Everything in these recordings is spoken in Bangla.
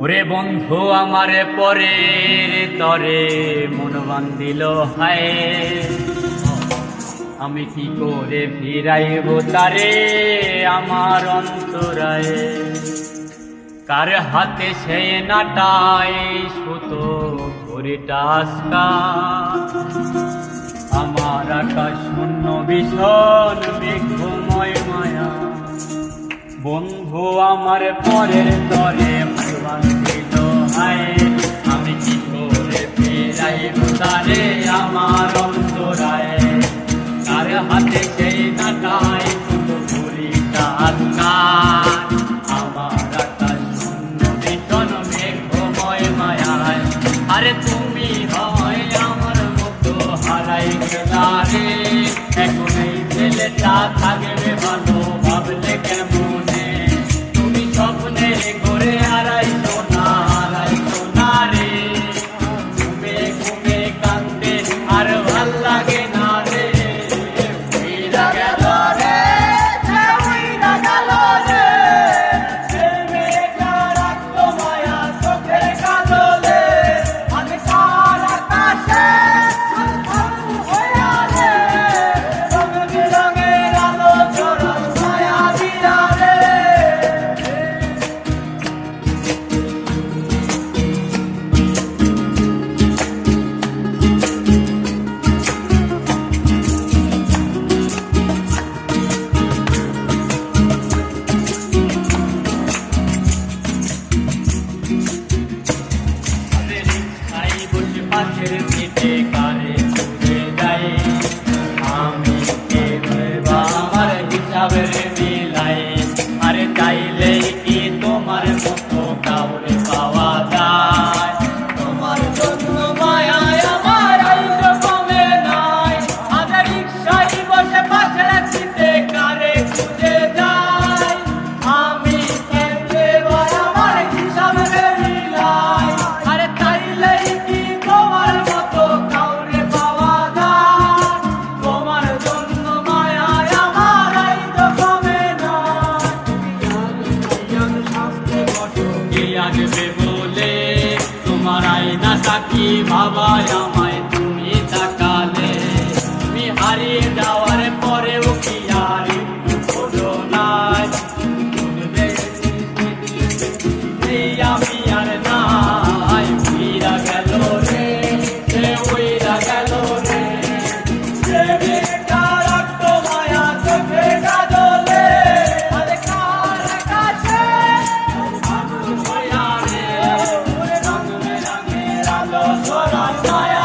ওরে বন্ধু আমারে পরে তরে মন দিল হায়। আমি কি করে ফিরাইব তারে আমার অন্তরায়? কার হাতে সে নাটাই সুতো করে টাস্কা? আমার আকাশ শূন্য ভীষণ বিঘময় মায়া। বন্ধু আমার পরের তরে হাতে সেই কাটায় শুধু ঘুরি কাকার আমার আকাশ শূন্য বিটন মেঘময় মায়ায়। আরে তুমি হয় আমার মতো হারাই গেলা রে। এখন এই ছেলেটা গাছের পিঠে কারে ছুটে যাই আমি আমার হিসাবের মিলাই আরে চাইলেই কি তোমার মতো কি বাবা আমার। Lord, I'm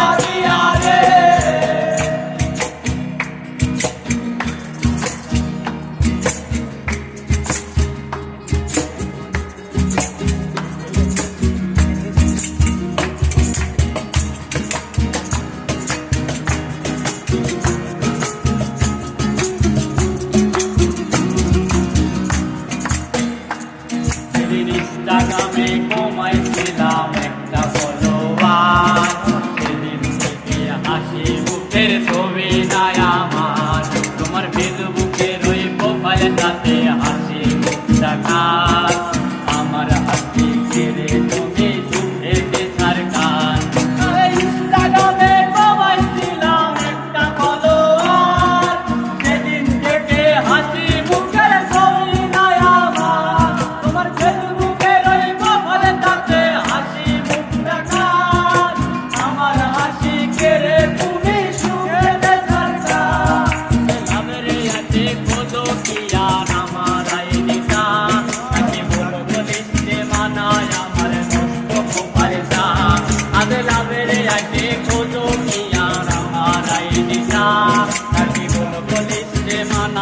దిశ తల్లి కొనుకొని మన